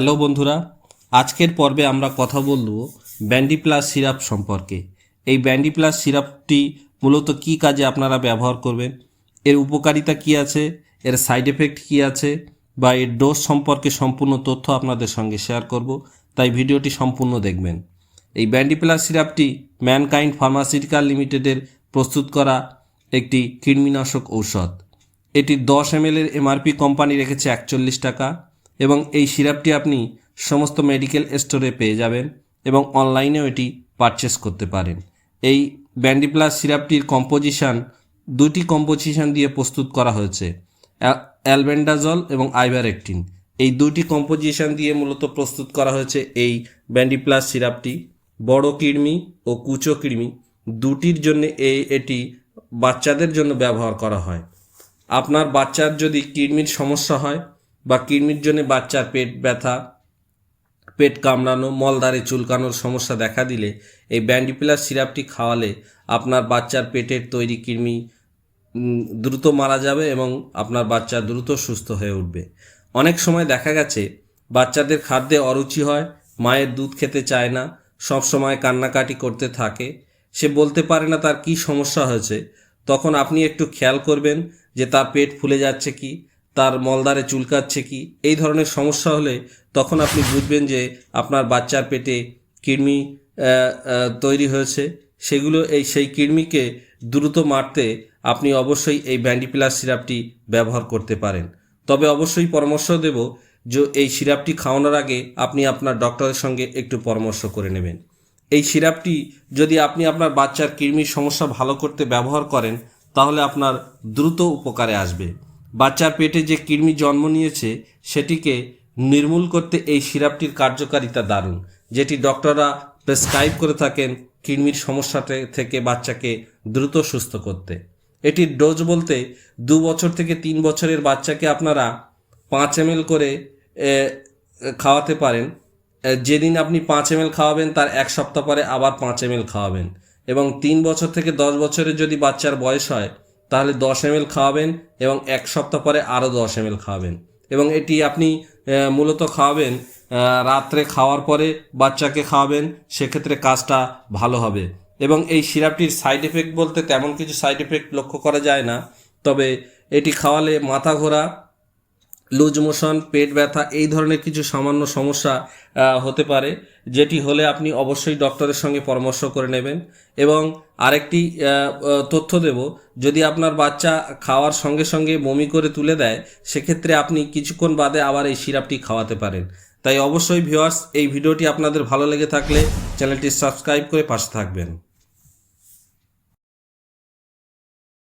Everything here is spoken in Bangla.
হ্যালো বন্ধুরা, আজকের পর্বে আমরা কথা বলব ব্যান্ডি প্লাস সিরাপ সম্পর্কে। এই ব্যান্ডি প্লাস সিরাপটি মূলত কী কাজে আপনারা ব্যবহার করবেন, এর উপকারিতা কী আছে, এর সাইড এফেক্ট কী আছে, বা এর ডোজ সম্পর্কে সম্পূর্ণ তথ্য আপনাদের সঙ্গে শেয়ার করব, তাই ভিডিওটি সম্পূর্ণ দেখবেন। এই ব্যান্ডি প্লাস সিরাপটি ম্যানকাইন্ড ফার্মাসিউটিক্যাল লিমিটেডের প্রস্তুত করা একটি কৃমিনাশক ঔষধ। এটি দশ এম এর এমআরপি কোম্পানি রেখেছে একচল্লিশ টাকা। এবং এই সিরাপটি আপনি সমস্ত মেডিকেল স্টোরে পেয়ে যাবেন এবং অনলাইনেও এটি পারচেস করতে পারেন। এই ব্যান্ডি প্লাস সিরাপটির কম্পোজিশান দুটি কম্পোজিশান দিয়ে প্রস্তুত করা হয়েছে অ্যালবেন্ডাজল এবং আইভারেকটিন। এই দুটি কম্পোজিশান দিয়ে মূলত প্রস্তুত করা হয়েছে এই ব্যান্ডি প্লাস সিরাপটি। বড় কৃমি ও কুচো কৃমি দুটির জন্য এই এটি বাচ্চাদের জন্য ব্যবহার করা হয়। আপনার বাচ্চার যদি কিডনির সমস্যা হয় বা কিডনির জন্য বাচ্চার পেট ব্যথা, পেট কামড়ানো মলদারে চুলকানোর সমস্যা দেখা দিলে এই ব্যান্ডিপ্লাস সিরাপটি খাওয়ালে আপনার বাচ্চার পেটের তৈরি কৃমি দ্রুত মারা যাবে এবং আপনার বাচ্চা দ্রুত সুস্থ হয়ে উঠবে। অনেক সময় দেখা গেছে, বাচ্চাদের খাদ্যে অরুচি হয়, মায়ের দুধ খেতে চায় না, সব সময় কান্নাকাটি করতে থাকে, সে বলতে পারে না তার কি সমস্যা হয়েছে, তখন আপনি একটু খেয়াল করবেন যে তার পেট ফুলে যাচ্ছে কি তার মলদারে চুলকাচ্ছে কি? এই ধরনের সমস্যা হলে তখন আপনি বুঝবেন যে আপনার বাচ্চার পেটে কৃমি তৈরি হয়েছে। সেগুলো এই, সেই কৃমিকে দ্রুত মারতে আপনি অবশ্যই এই ব্যান্ডিপ্লাস সিরাপটি ব্যবহার করতে পারেন। তবে অবশ্যই পরামর্শ দেব যে এই সিরাপটি খাওয়ানোর আগে আপনি আপনার ডক্টরের সঙ্গে একটু পরামর্শ করে নেবেন। এই সিরাপটি যদি আপনি আপনার বাচ্চার কৃমির সমস্যা ভালো করতে ব্যবহার করেন, তাহলে আপনার দ্রুত উপকারে আসবে। বাচ্চার পেটে যে কৃমি জন্ম নিয়েছে, সেটিকে নির্মূল করতে এই সিরাপটির কার্যকারিতা দারুণ, যেটি ডক্টররা প্রেসক্রাইব করে থাকেন কৃমির সমস্যাতে থেকে বাচ্চাকে দ্রুত সুস্থ করতে। এটির ডোজ বলতে দু বছর থেকে তিন বছরের বাচ্চাকে আপনারা পাঁচ এম করে খাওয়াতে পারেন। যেদিন আপনি পাঁচ এম খাওয়াবেন, তার এক সপ্তাহ পরে আবার পাঁচ এম খাওয়াবেন। এবং তিন বছর থেকে দশ বছরের যদি বাচ্চার বয়স হয় তাহলে দশ এম খাওয়াবেন এবং এক সপ্তাহ পরে আরও দশ এম খাওয়াবেন। এবং এটি আপনি মূলত খাওয়াবেন রাত্রে খাওয়ার পরে বাচ্চাকে খাওয়াবেন, সেক্ষেত্রে কাজটা ভালো হবে। এবং এই সিরাপটির সাইড এফেক্ট বলতে তেমন কিছু সাইড এফেক্ট লক্ষ্য করা যায় না। তবে এটি খাওয়ালে মাথা ঘোরা লুজ মোশন, পেট ব্যথা এই ধরনের কিছু সামান্য সমস্যা হতে পারে, যেটি হলে আপনি অবশ্যই ডক্টরের সঙ্গে পরামর্শ করে নেবেন। এবং আরেকটি তথ্য দেব, যদি আপনার বাচ্চা খাওয়ার সঙ্গে সঙ্গে বমি করে তুলে দেয়, সেক্ষেত্রে আপনি কিছুক্ষণ বাদে আবার এই সিরাপটি খাওয়াতে পারেন। তাই অবশ্যই ভিউয়ার্স, এই ভিডিওটি আপনাদের ভালো লেগে থাকলে চ্যানেলটি সাবস্ক্রাইব করে পাশে থাকবেন।